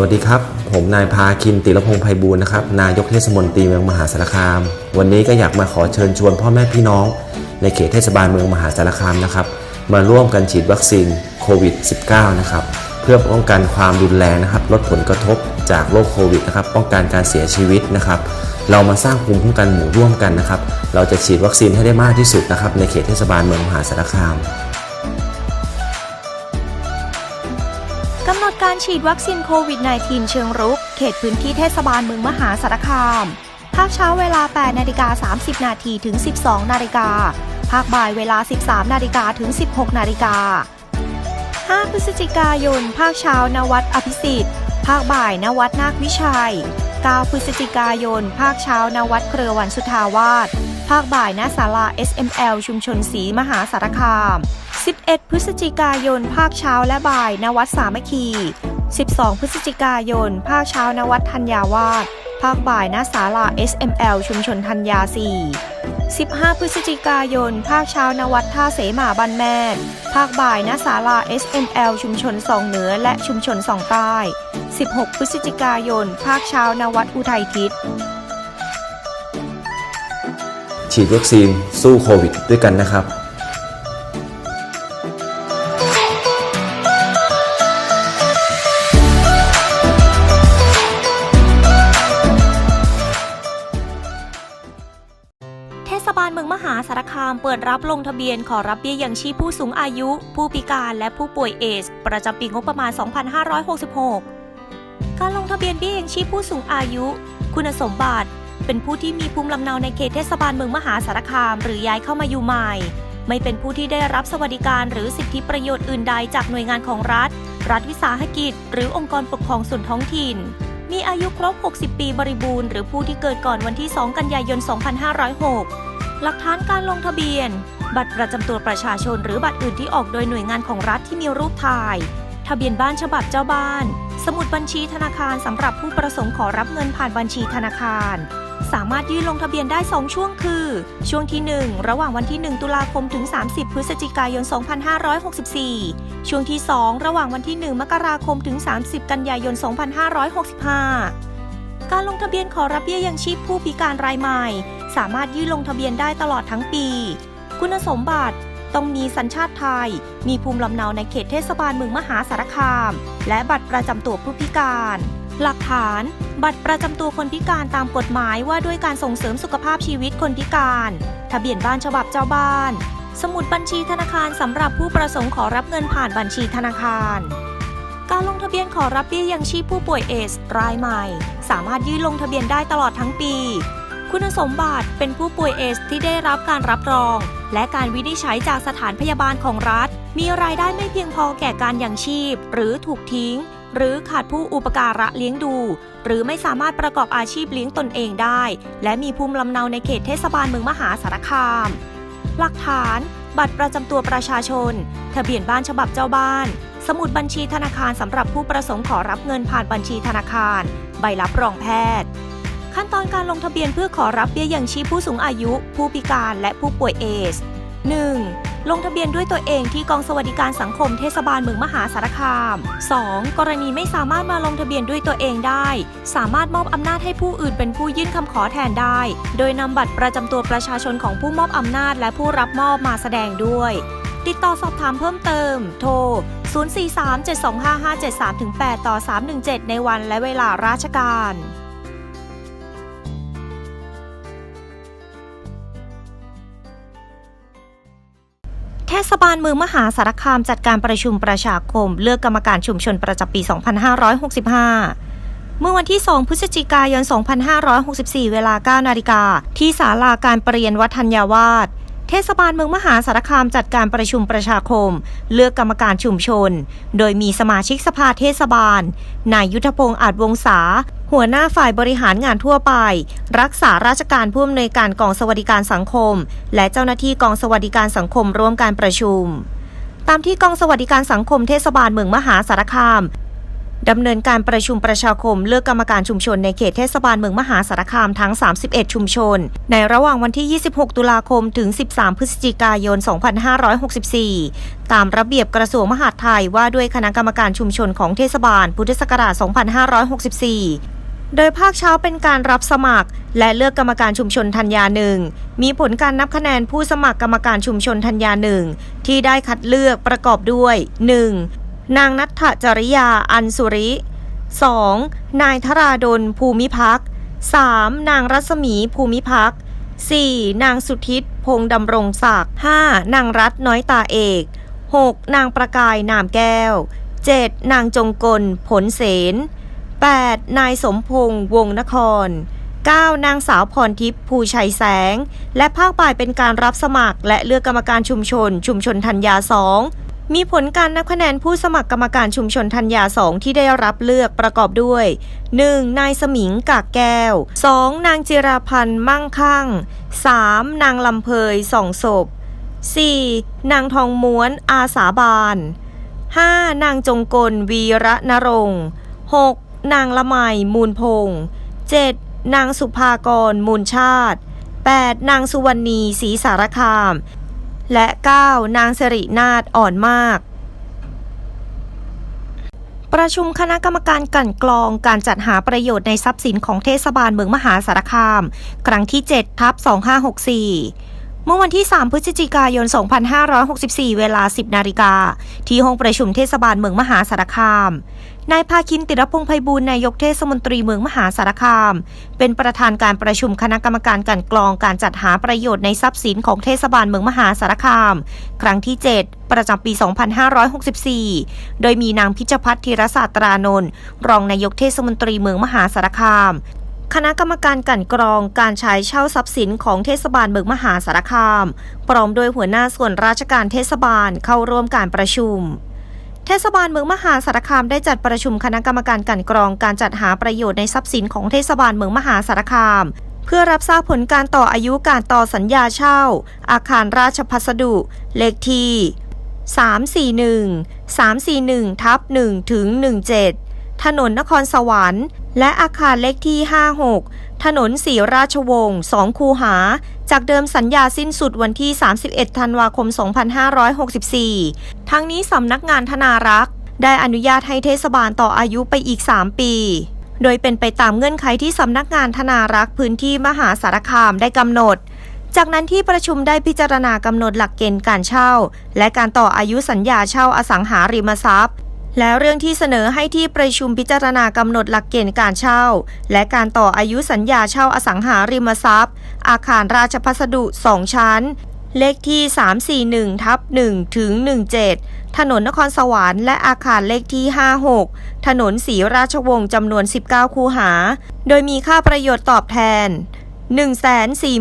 วัสดีครับ ผมนายพาคินติรพงษ์ไพบูลนะครับ นายกเทศมนตรีเมืองมหาสารคาม วันนี้ก็อยากมาขอเชิญชวนพ่อแม่พี่น้อง ในเขตเทศบาลเมืองมหาสารคามนะครับ มาร่วมกันฉีดวัคซีนโควิด -19 นะครับ เพื่อป้องกันความรุนแรงนะครับ ลดผลกระทบจากโรคโควิดนะครับ ป้องกันการเสียชีวิตนะครับ เรามาสร้างภูมิคุ้มกันหมู่ร่วมกันนะครับ เราจะฉีดวัคซีนให้ได้มากที่สุดนะครับ ในเขตเทศบาลเมืองมหาสารคาม กำหนดการฉีดวัคซีนโควิด -19 เชิงรุก เขตพื้นที่เทศบาลเมืองมหาสารคามภาคเช้าเวลา 8 นาฬิกา 30 นาทีถึง 12 นาฬิกา ภาคบ่ายเวลา 13 นาฬิกาถึง 16 นาฬิกา 5 พฤศจิกายน ภาคเช้านวัดอภิสิทธิ์ ภาคบ่ายนวัดนาควิชัย 9 พฤศจิกายน ภาคเช้านวัดเครือวันสุทาวาส ภาคบ่ายณศาลา SML ชุมชนศรีมหาสารคาม 11 พฤศจิกายน ภาคเช้าและบ่ายณวัดสามัคคี 12 พฤศจิกายน ภาคเช้าณวัดธัญญาวาสภาคบ่ายณศาลา SML ชุมชนธัญญา 4 15 พฤศจิกายน ภาคเช้าณวัดท่าเสมาบันแม่ ภาคบ่ายณศาลา SML ชุมชนสองเหนือและชุมชนสองใต้ 16 พฤศจิกายน ภาคเช้าณวัดอุทัยทิศฉีดวัคซีนสู้โควิดด้วยกันนะครับารคามเปิดรับลงทะเบียนขอรับเบี้ยยังชีพผู้สูงอายุ ผู้พิการและผู้ป่วยเอดสประจำปีงบประมาณ 2566 การลงทะเบียนเบี้ยยังชีพผู้สูงอายุ คุณสมบัติ เป็นผู้ที่มีภูมิลำเนาในเขตเทศบาลเมืองมหาสารคาม หรือย้ายเข้ามาอยู่ใหม่ ไม่เป็นผู้ที่ได้รับสวัสดิการหรือสิทธิประโยชน์อื่นใดจากหน่วยงานของรัฐ รัฐวิสาหกิจ หรือองค์กรปกครองส่วนท้องถิ่นมีอายุครบ 60 ปีบริบูรณ์ หรือผู้ที่เกิดก่อนวันที่ 2 กันยายน 2506 หลักฐานการลงทะเบียน บัตรประจำตัวประชาชนหรือบัตรอื่นที่ออกโดยหน่วยงานของรัฐที่มีรูปถ่าย ทะเบียนบ้านฉบับเจ้าบ้าน สมุดบัญชีธนาคารสำหรับผู้ประสงค์ขอรับเงินผ่านบัญชีธนาคาร สามารถยื่นลงทะเบียนได้ 2 ช่วงคือ ช่วงที่ 1 ระหว่างวันที่ 1 ตุลาคมถึง 30 พฤศจิกายน 2564 ช่วงที่ 2 ระหว่างวันที่ 1 มกราคมถึง 30 กันยายน 2565 การลงทะเบียนขอรับเบี้ยยังชีพผู้พิการรายใหม่ สามารถยื่นลงทะเบียนได้ตลอดทั้งปี คุณสมบัติต้องมีสัญชาติไทย มีภูมิลำเนาในเขตเทศบาลเมืองมหาสารคาม และบัตรประจำตัวผู้พิการ หลักฐาน บัตรประจำตัวคนพิการตามกฎหมายว่าด้วยการส่งเสริมสุขภาพชีวิตคนพิการ ทะเบียนบ้านฉบับเจ้าบ้าน สมุดบัญชีธนาคารสำหรับผู้ประสงค์ขอรับเงินผ่านบัญชีธนาคาร การลงทะเบียนขอรับเบี้ยยังชีพผู้ป่วยเอสรายใหม่ สามารถยื่นลงทะเบียนได้ตลอดทั้งปี คุณสมบัติเป็นผู้ป่วยเอสที่ได้รับการรับรอง และการวินิจฉัยจากสถานพยาบาลของรัฐ มีรายได้ไม่เพียงพอแก่การยังชีพ หรือถูกทิ้ง หรือขาดผู้อุปการะเลี้ยงดู หรือไม่สามารถประกอบอาชีพเลี้ยงตนเองได้ และมีภูมิลำเนาในเขตเทศบาลเมืองมหาสารคาม หลักฐาน บัตรประจำตัวประชาชน ทะเบียนบ้านฉบับเจ้าบ้าน สมุดบัญชีธนาคารสำหรับผู้ประสงค์ขอรับเงินผ่านบัญชีธนาคาร ใบรับรองแพทย์ ขั้นตอนการลงทะเบียนเพื่อขอรับเบี้ยยังชีพผู้สูงอายุ ผู้พิการและผู้ป่วยเอส 1. ลงทะเบียนด้วยตัวเองที่กองสวัสดิการสังคมเทศบาลเมืองมหาสารคาม 2. กรณีไม่สามารถมาลงทะเบียนด้วยตัวเองได้ สามารถมอบอำนาจให้ผู้อื่นเป็นผู้ยื่นคำขอแทนได้ โดยนำบัตรประจำตัวประชาชนของผู้มอบอำนาจและผู้รับมอบมาแสดงด้วย ติดต่อสอบถามเพิ่มเติม โทร 043-725-573-8 ต่อ 317 ในวันและเวลาราชการเทศบาลเมืองมหาสารคามจัดการประชุมประชาคม เลือกกรรมการชุมชนประจำปี 2565 เมื่อวันที่ 2 พฤศจิกายน 2564 เวลา 9 นาฬิกา ที่ศาลาการประเรียนวัดธัญญาวาส เทศบาลเมืองมหาสารคามจัดการประชุมประชาคม เลือกกรรมการชุมชน โดยมีสมาชิกสภาเทศบาล นายยุทธพงศ์อาจวงศาหัวหน้าฝ่ายบริหารงานทั่วไป รักษาราชการผู้อำนวยการกองสวัสดิการสังคม และเจ้าหน้าที่กองสวัสดิการสังคมร่วมการประชุม ตามที่กองสวัสดิการสังคมเทศบาลเมืองมหาสารคาม ดำเนินการประชุมประชาคมเลือกกรรมการชุมชนในเขตเทศบาลเมืองมหาสารคามทั้ง 31 ชุมชน ในระหว่างวันที่ 26 ตุลาคมถึง 13 พฤศจิกายน 2564 ตามระเบียบกระทรวงมหาดไทยว่าด้วยคณะกรรมการชุมชนของเทศบาลพุทธศักราช 2564โดยภาคเช้าเป็นการรับสมัคร และเลือกกรรมการชุมชนธัญญาหนึ่ง มีผลการนับคะแนนผู้สมัครกรรมการชุมชนธัญญาหนึ่งที่ได้คัดเลือกประกอบด้วย 1. นางนัทธจริยาอันสุริ 2. นายธราดลภูมิพัก 3. นางรัศมีภูมิพัก 4. นางสุทิตพงดำรงศักดิ์ 5. นางรัตน้อยตาเอก 6. นางประกายนามแก้ว 7. นางจงกลผลเสน 8. นายสมพงษ์วงนคร 9. นางสาวพรทิพย์ภูชัยแสง และภาคบ่ายเป็นการรับสมัคร และเลือกกรรมการชุมชน ชุมชนธัญญาสอง มีผลการนับคะแนนผู้สมัครกรรมการชุมชนธัญญาสองที่ได้รับเลือกประกอบด้วย 1. นายสมิงกากแก้ว 2. นางจิราพันธ์มั่งคั่ง 3. นางลำเพยสองศพ 4. นางทองม้วนอาสาบาน 5. นางจงกลวีระนรงค์ 6. นางละไมมูลพงษ์ 7. นางสุภากรมูลชาติ 8. นางสุวรรณีศรีสารคาม และ 9. นางสิรินาฏอ่อนมาก ประชุมคณะกรรมการกันกรองการจัดหาประโยชน์ในทรัพย์สินของเทศบาลเมืองมหาสารคาม ครั้งที่ 7 ทับ 2564 เมื่อวันที่ 3 พฤศจิกายน 2564 เวลา 10 นาฬิกา ที่ห้องประชุมเทศบาลเมืองมหาสารคาม นายภาคินติรพงษ์ไพบูลนายกเทศมนตรีเมืองมหาสารคาม เป็นประธานการประชุมคณะกรรมการกลันกรองการจัดหาประโยชน์ในทรัพย์สินของเทศบาลเมืองมหาสารคาม ครั้งที่ 7 ประจำปี 2564 โดยมีนางพิชพัฒน์ธีรศาสตรานนท์รองนายกเทศมนตรีเมืองมหาสารคาม คณะกรรมการกันกรองการใช้เช่าทรัพย์สินของเทศบาลเมืองมหาสารคาม พร้อมโดยหัวหน้าส่วนราชการเทศบาลเข้าร่วมการประชุม เทศบาลเมืองมหาสารคามได้จัดประชุมคณะกรรมการกันกรองการจัดหาประโยชน์ในทรัพย์สินของเทศบาลเมืองมหาสารคาม เพื่อรับทราบผลการต่ออายุการต่อสัญญาเช่า อาคารราชพัสดุ เลขที่ 341 341ทับ1ถึง17 ถนนนครสวรรค์ และอาคารเลขที่ 56 ถนนสีราชวงศ์ 2 คูหา จากเดิมสัญญาสิ้นสุดวันที่ 31 ธันวาคม 2564 ทั้งนี้สำนักงานธนารักษ์ ได้อนุญาตให้เทศบาลต่ออายุไปอีก 3 ปี โดยเป็นไปตามเงื่อนไขที่สำนักงานธนารักษ์พื้นที่มหาสารคามได้กำหนด จากนั้นที่ประชุมได้พิจารณากำหนดหลักเกณฑ์การเช่า และการต่ออายุสัญญาเช่าอสังหาริมทรัพย์ แล้วเรื่องที่เสนอให้ที่ประชุมพิจารณากำหนดหลักเกณฑ์การเช่า และการต่ออายุสัญญาเช่าอสังหาริมทรัพย์ อาคารราชพัสดุ 2 ชั้น เลขที่ 341ทับ1ถึง17 ถนนนครสวรรค์และอาคารเลขที่ 56 ถนนศรีราชวงศ์จำนวน 19 คูหา โดยมีค่าประโยชน์ตอบแทน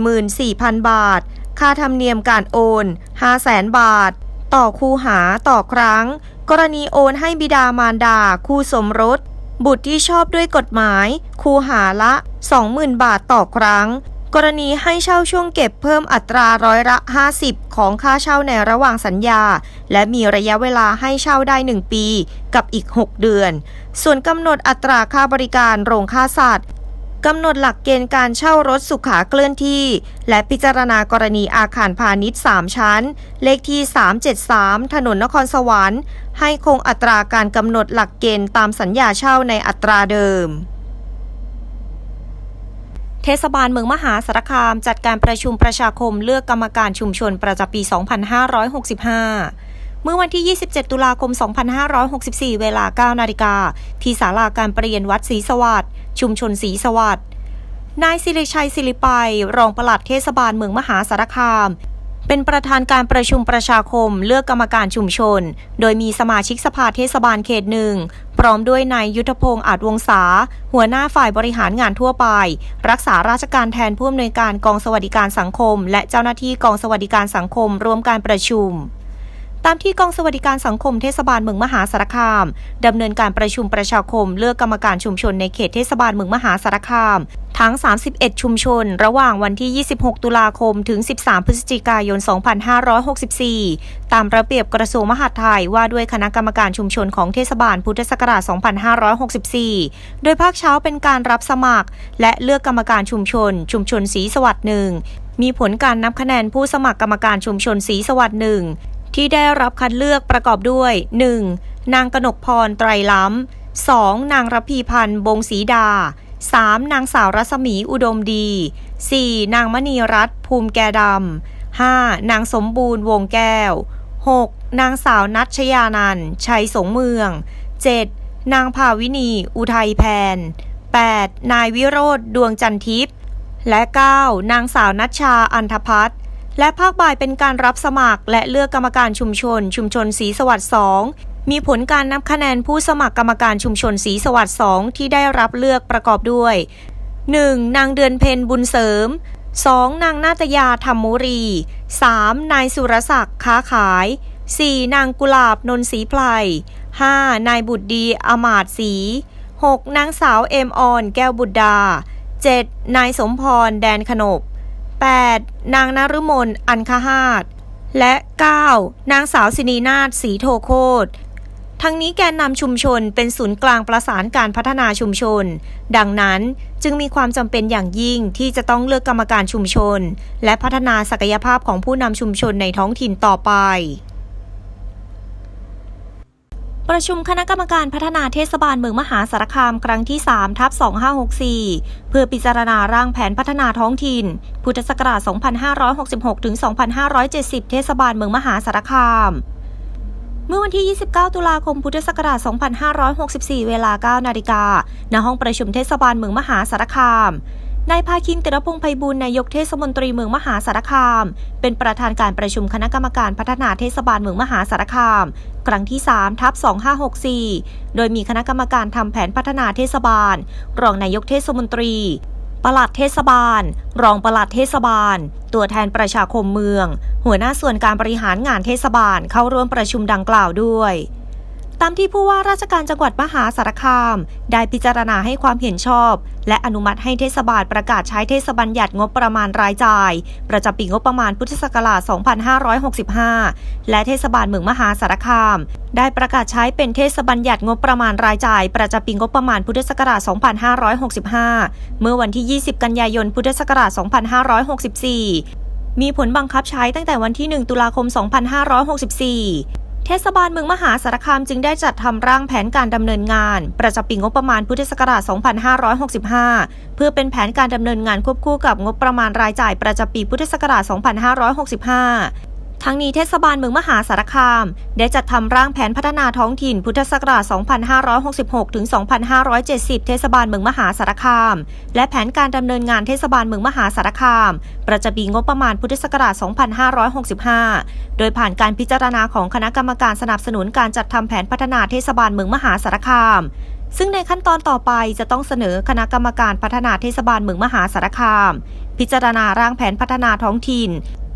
144,000 บาท ค่าธรรมเนียมการโอน 500,000 บาท ต่อคูหาต่อครั้ง กรณีโอนให้บิดามารดา คู่สมรส บุตรที่ชอบด้วยกฎหมาย คูหาละ 20,000 บาทต่อครั้ง กรณีให้เช่าช่วงเก็บเพิ่มอัตราร้อยละ 50 ของค่าเช่าในระหว่างสัญญา และมีระยะเวลาให้เช่าได้ 1 ปี กับอีก 6 เดือน ส่วนกำหนดอัตราค่าบริการโรงฆ่าสัตว์ กำหนดหลักเกณฑ์การเช่ารถสุขาเคลื่อนที่ และพิจารณากรณีอาคารพาณิชย์ 3 ชั้น เลขที่ 373 ถนนนครสวรรค์ ให้คงอัตราการกำหนดหลักเกณฑ์ตามสัญญาเช่าในอัตราเดิมเทศบาลเมืองมหาสารคามจัดการประชุมประชาคมเลือกกรรมการชุมชนประจำปี 2565 เมื่อวันที่ 27 ตุลาคม 2564 เวลา 9 นาฬิกา ที่ศาลาการประเรียนวัดศรีสวัสดิ์ ชุมชนศรีสวัสดิ์นายสิริชัยศิริไปรองปลัดเทศบาลเมืองมหาสารคาม เป็นประธานการประชุมประชาคมเลือกกรรมการชุมชน โดยมีสมาชิกสภาเทศบาลเขตหนึ่งพร้อมด้วยนายยุทธพงศ์อาจวงศาหัวหน้าฝ่ายบริหารงานทั่วไป รักษาราชการแทนผู้อำนวยการกองสวัสดิการสังคม และเจ้าหน้าที่กองสวัสดิการสังคมร่วมการประชุม ตามที่กองสวัสดิการสังคมเทศบาลเมืองมหาสารคามดำเนินการประชุมประชาคมเลือกกรรมการชุมชนในเขตเทศบาลเมืองมหาสารคาม ทั้ง 31 ชุมชน ระหว่างวันที่ 26 ตุลาคม ถึง 13 พฤศจิกายน 2564 ตามระเบียบกระทรวงมหาดไทยว่าด้วยคณะกรรมการชุมชนของเทศบาลพุทธศักราช 2564 โดยภาคเช้าเป็นการรับสมัคร และเลือกกรรมการชุมชน ชุมชนศรีสวัสดิ์หนึ่งมีผลการนับคะแนนผู้สมัครกรรมการชุมชนศรีสวัสดิ์หนึ่ง ที่ได้รับคัดเลือกประกอบด้วย 1. นางกนกพรไตรล้ำ 2. นางรพีพันธ์บงศรีดา 3. นางสาวรัศมีอุดมดี 4. นางมณีรัตน์ภูมิแกดำ 5. นางสมบูรณ์วงแก้ว 6. นางสาวนัชยานันชัยสงเมือง 7. นางภาวินี อุทัยแพน 8. นายวิโรธดวงจันทิพย์และ 9. นางสาวนัชชาอันธพัฒน์ และภาคบ่ายเป็นการรับสมัคร และเลือกกรรมการชุมชน ชุมชนศรีสวัสดิ์2มีผลการนับคะแนนผู้สมัครกรรมการชุมชนศรีสวัสดิ์2ที่ได้รับเลือกประกอบด้วย 1. นางเดือนเพ็ญบุญเสริม 2. นางนาตยาธรรมุรี 3. นายสุรศักดิ์ค้าขาย 4. นางกุหลาบนนทรีไพร 5. นายบุตรดีอมาตศรี 6. นางสาวเอมออน แก้วบุตรดา 7. นายสมพร แดนขนบ 8. นางนรุมนอันคหาตและ 9. นางสาวสินีนาฏสีโทโคตทั้งนี้แกนนำชุมชนเป็นศูนย์กลางประสานการพัฒนาชุมชน ดังนั้นจึงมีความจำเป็นอย่างยิ่งที่จะต้องเลือกกรรมการชุมชน และพัฒนาศักยภาพของผู้นำชุมชนในท้องถิ่นต่อไป ประชุมคณะกรรมการพัฒนาเทศบาลเมืองมหาสารคามครั้งที่3ทับ2564 เพื่อพิจารณาร่างแผนพัฒนาท้องถิ่น พุทธศักราช 2566 ถึง 2570 เทศบาลเมืองมหาสารคาม เมื่อวันที่ 29 ตุลาคม พุทธศักราช 2564 เวลา 9 นาฬิกา ณ ห้องประชุมเทศบาลเมืองมหาสารคาม นายภาคินติรพงษ์ไพบูลนายกเทศมนตรีเมืองมหาสารคาม เป็นประธานการประชุมคณะกรรมการพัฒนาเทศบาลเมืองมหาสารคาม ครั้งที่3ทับ2564 โดยมีคณะกรรมการทำแผนพัฒนาเทศบาล รองนายกเทศมนตรีปลัดเทศบาล รองปลัดเทศบาล ตัวแทนประชาคมเมือง หัวหน้าส่วนการบริหารงานเทศบาลเข้าร่วมประชุมดังกล่าวด้วย ตามที่ผู้ว่าราชการจังหวัดมหาสารคาม ได้พิจารณาให้ความเห็นชอบ และอนุมัติให้เทศบาลประกาศใช้เทศบัญญัติงบประมาณรายจ่าย ประจำปีงบประมาณพุทธศักราช 2565 และเทศบาลเมืองมหาสารคาม ได้ประกาศใช้เป็นเทศบัญญัติงบประมาณรายจ่าย ประจำปีงบประมาณพุทธศักราช 2565 เมื่อวันที่ 20 กันยายน พุทธศักราช 2564 มีผลบังคับใช้ตั้งแต่วันที่ 1 ตุลาคม 2564 เทศบาลเมืองมหาสารคามจึงได้จัดทำร่างแผนการดำเนินงาน ประจำปีงบประมาณพุทธศักราช 2565 เพื่อเป็นแผนการดำเนินงานควบคู่กับงบประมาณรายจ่ายประจำปีพุทธศักราช 2565 ทั้งนี้เทศบาลเมืองมหาสารคาม ได้จัดทำร่างแผนพัฒนาท้องถิ่นพุทธศักราช 2566 ถึง 2570 เทศบาลเมืองมหาสารคาม และแผนการดำเนินงานเทศบาลเมืองมหาสารคาม ประจำปีงบประมาณพุทธศักราช 2565 โดยผ่านการพิจารณาของคณะกรรมการสนับสนุนการจัดทำแผนพัฒนาเทศบาลเมืองมหาสารคามซึ่งในขั้นตอนต่อไปจะต้องเสนอคณะกรรมการพัฒนาเทศบาลเมืองมหาสารคาม พิจารณาร่างแผนพัฒนาท้องถิ่น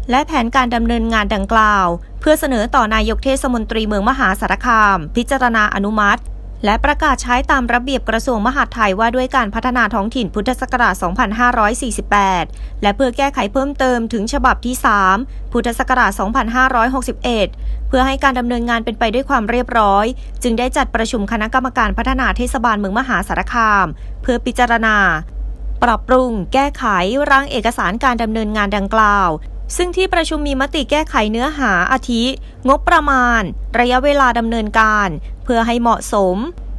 และแผนการดำเนินงานดังกล่าว เพื่อเสนอต่อนายกเทศมนตรีเมืองมหาสารคาม พิจารณาอนุมัติ และประกาศใช้ตามระเบียบกระทรวงมหาดไทยว่าด้วยการพัฒนาท้องถิ่นพุทธศักราช 2548 และเพื่อแก้ไขเพิ่มเติมถึงฉบับที่ 3 พุทธศักราช 2561 เพื่อให้การดำเนินงานเป็นไปด้วยความเรียบร้อย จึงได้จัดประชุมคณะกรรมการพัฒนาเทศบาลเมืองมหาสารคาม เพื่อพิจารณา ปรับปรุง แก้ไขร่างเอกสารการดำเนินงานดังกล่าว ซึ่งที่ประชุมมีมติแก้ไขเนื้อหาอาทิ งบประมาณ ระยะเวลาดำเนินการ เพื่อให้เหมาะสม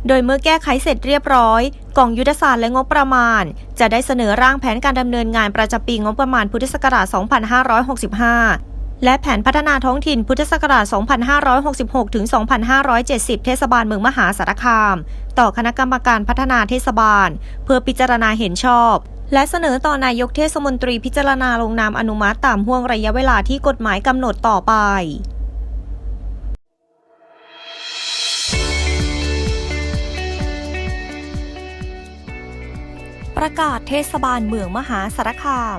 โดยเมื่อแก้ไขเสร็จเรียบร้อย กองยุทธศาสตร์และงบประมาณ จะได้เสนอร่างแผนการดำเนินงานประจำปีงบประมาณพุทธศักราช 2565และแผนพัฒนาท้องถิ่นพุทธศักราช 2566 ถึง 2570 เทศบาลเมืองมหาสารคาม ต่อคณะกรรมการพัฒนาเทศบาล เพื่อพิจารณาเห็นชอบ และเสนอต่อนายกเทศมนตรีพิจารณาลงนามอนุมัติตามห่วงระยะเวลาที่กฎหมายกำหนดต่อไปประกาศเทศบาลเมืองมหาสารคาม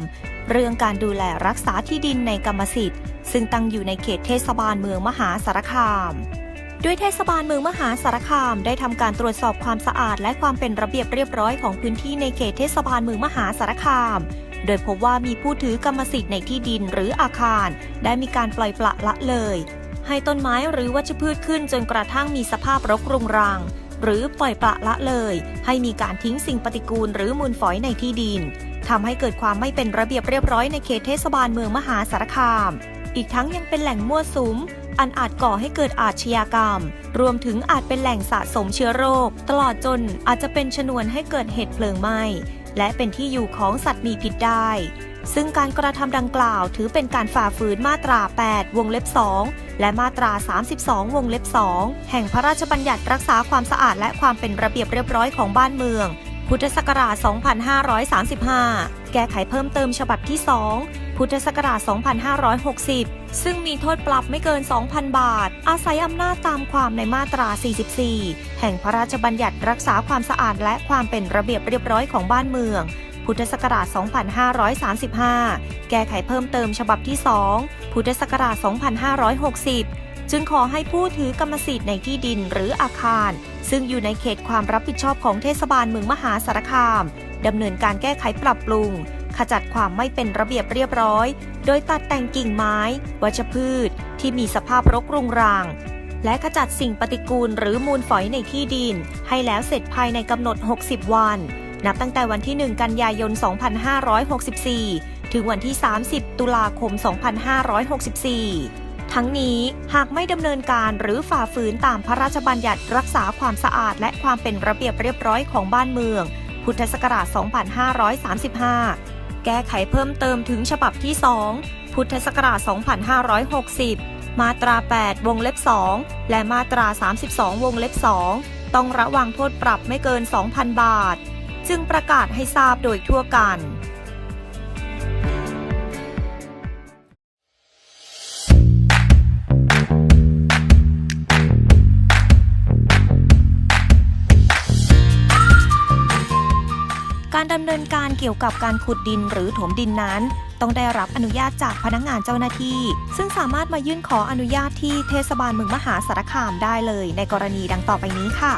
เรื่องการดูแลรักษาที่ดินในกรรมสิทธิ์ ซึ่งตั้งอยู่ในเขตเทศบาลเมืองมหาสารคาม ด้วยเทศบาลเมืองมหาสารคาม ได้ทำการตรวจสอบความสะอาดและความเป็นระเบียบเรียบร้อยของพื้นที่ในเขตเทศบาลเมืองมหาสารคาม โดยพบว่ามีผู้ถือกรรมสิทธิ์ในที่ดินหรืออาคาร ได้มีการปล่อยปละละเลย ให้ต้นไม้หรือวัชพืชขึ้นจนกระทั่งมีสภาพรกรุงรัง หรือปล่อยปละละเลย ให้มีการทิ้งสิ่งปฏิกูลหรือมูลฝอยในที่ดินทำให้เกิดความไม่เป็นระเบียบเรียบร้อยในเขตเทศบาลเมืองมหาสารคาม อีกทั้งยังเป็นแหล่งมั่วสุม อันอาจก่อให้เกิดอาชญากรรม รวมถึงอาจเป็นแหล่งสะสมเชื้อโรค ตลอดจนอาจจะเป็นชนวนให้เกิดเหตุเพลิงไหม้และเป็นที่อยู่ของสัตว์มีพิษได้ ซึ่งการกระทำดังกล่าวถือเป็นการฝ่าฝืนมาตรา 8 วงเล็บ 2 และมาตรา 32 วงเล็บ 2 แห่งพระราชบัญญัติรักษาความสะอาดและความเป็นระเบียบเรียบร้อยของบ้านเมือง พุทธศักราช 2535 แก้ไขเพิ่มเติมฉบับที่ 2 พุทธศักราช 2560 ซึ่งมีโทษปรับไม่เกิน 2,000 บาท อาศัยอำนาจตามความในมาตรา 44 แห่งพระราชบัญญัติรักษาความสะอาดและความเป็นระเบียบเรียบร้อยของบ้านเมืองพุทธศักราช 2535 แก้ไขเพิ่มเติมฉบับที่ 2 พุทธศักราช 2560 จึงขอให้ผู้ถือกรรมสิทธิ์ในที่ดินหรืออาคาร ซึ่งอยู่ในเขตความรับผิดชอบของเทศบาลเมืองมหาสารคามดำเนินการแก้ไขปรับปรุง ขจัดความไม่เป็นระเบียบเรียบร้อย โดยตัดแต่งกิ่งไม้ วัชพืช ที่มีสภาพรกรุงรัง และขจัดสิ่งปฏิกูลหรือมูลฝอยในที่ดิน ให้แล้วเสร็จภายในกำหนด 60 วัน นับตั้งแต่วันที่ 1 กันยายน 2564 ถึงวันที่ 30 ตุลาคม 2564 ทั้งนี้หากไม่ดำเนินการหรือฝ่าฝืนตามพระราชบัญญัติรักษาความสะอาดและความเป็นระเบียบเรียบร้อยของบ้านเมือง พุทธศักราช 2535 แก้ไขเพิ่มเติมถึงฉบับที่ 2 พุทธศักราช 2560 มาตรา 8 วงเล็บ 2 และมาตรา 32 วงเล็บ 2 ต้องระวังโทษปรับไม่เกิน 2,000 บาท จึงประกาศให้ทราบโดยทั่วกัน การดำเนินการเกี่ยวกับการขุดดินหรือถมดินนั้น ต้องได้รับอนุญาตจากพนักงานเจ้าหน้าที่ ซึ่งสามารถมายื่นขออนุญาตที่เทศบาลเมืองมหาสารคามได้เลย ในกรณีดังต่อไปนี้ค่ะ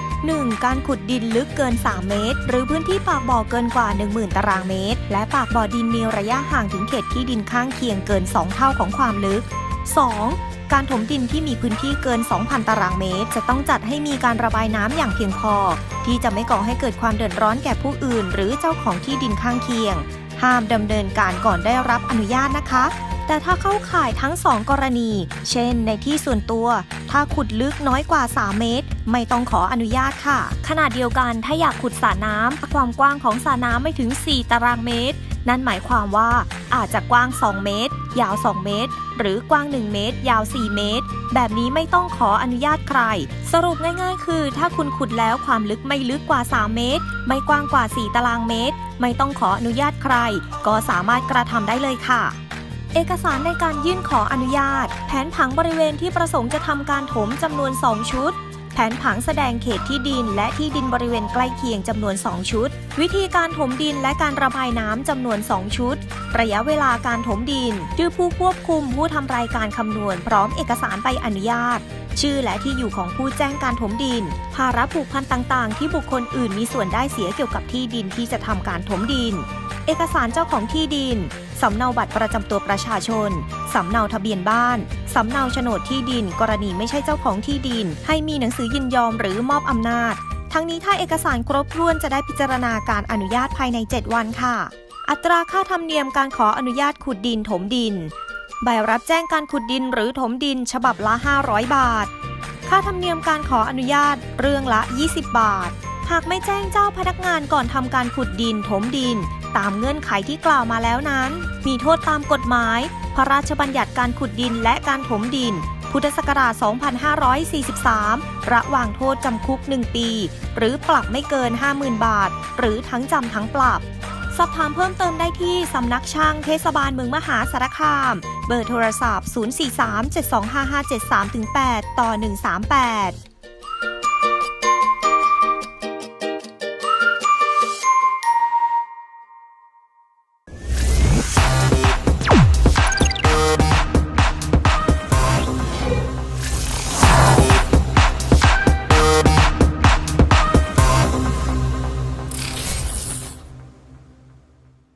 1. การขุดดินลึกเกิน 3 เมตร หรือพื้นที่ปากบ่อเกินกว่า 10,000 ตารางเมตร และปากบ่อดินมีระยะห่างถึงเขตที่ดินข้างเคียงเกิน 2 เท่าของความลึก 2. การถมดินที่มีพื้นที่เกิน 2,000 ตารางเมตร จะต้องจัดให้มีการระบายน้ำอย่างเพียงพอ ที่จะไม่ก่อให้เกิดความเดือดร้อนแก่ผู้อื่น หรือเจ้าของที่ดินข้างเคียง ห้ามดำเนินการก่อนได้รับอนุญาตนะคะ แต่ถ้าเข้าข่ายทั้ง 2 กรณี เช่น ในที่ส่วนตัว ถ้าขุดลึกน้อยกว่า 3 เมตร ไม่ต้องขออนุญาตค่ะขนาดเดียวกันถ้าอยากขุดสระน้ำความกว้างของสระน้ำไม่ถึง 4 ตารางเมตร นั่นหมายความว่าอาจจะกว้าง 2 เมตร ยาว 2 เมตร หรือกว้าง 1 เมตร ยาว 4 เมตร แบบนี้ไม่ต้องขออนุญาตใคร สรุปง่ายๆ คือ ถ้าคุณขุดแล้วความลึกไม่ลึกกว่า 3 เมตร ไม่กว้างกว่า 4 ตารางเมตร ไม่ต้องขออนุญาตใคร ก็สามารถกระทำได้เลยค่ะเอกสารในการยื่นขออนุญาต แผนผังบริเวณที่ประสงค์จะทำการถมจำนวน 2 ชุด แผนผังแสดงเขตที่ดิน และที่ดินบริเวณใกล้เคียงจำนวน 2 ชุด วิธีการถมดินและการระบายน้ำจำนวน 2 ชุด ระยะเวลาการถมดิน ชื่อผู้ควบคุมผู้ทำรายการคำนวณ พร้อมเอกสารใบอนุญาต ชื่อและที่อยู่ของผู้แจ้งการถมดิน ภาระผูกพันต่างๆ ที่บุคคลอื่นมีส่วนได้เสียเกี่ยวกับที่ดินที่จะทำการถมดิน เอกสารเจ้าของที่ดิน สำเนาบัตรประจำตัวประชาชน สำเนาทะเบียนบ้าน สำเนาโฉนดที่ดิน กรณีไม่ใช่เจ้าของที่ดิน ให้มีหนังสือยินยอมหรือมอบอำนาจ ทั้งนี้ถ้าเอกสารครบถ้วนจะได้พิจารณาการอนุญาตภายใน 7 วันค่ะ อัตราค่าธรรมเนียมการขออนุญาตขุดดินถมดิน ใบรับแจ้งการขุดดินหรือถมดิน ฉบับละ 500 บาท ค่าธรรมเนียมการขออนุญาตเรื่องละ 20 บาทหากไม่แจ้งเจ้าพนักงานก่อนทำการขุดดิน ถมดิน ตามเงื่อนไขที่กล่าวมาแล้วนั้น มีโทษตามกฎหมาย พระราชบัญญัติการขุดดินและการถมดิน พุทธศักราช 2543 ระหว่างโทษจำคุก 1 ปี หรือปรับไม่เกิน 50,000 บาท หรือทั้งจำทั้งปรับสอบถามเพิ่มเติมได้ที่ สำนักช่างเทศบาลเมืองมหาสารคาม เบอร์โทรศัพท์ 043725573-8 ต่อ 138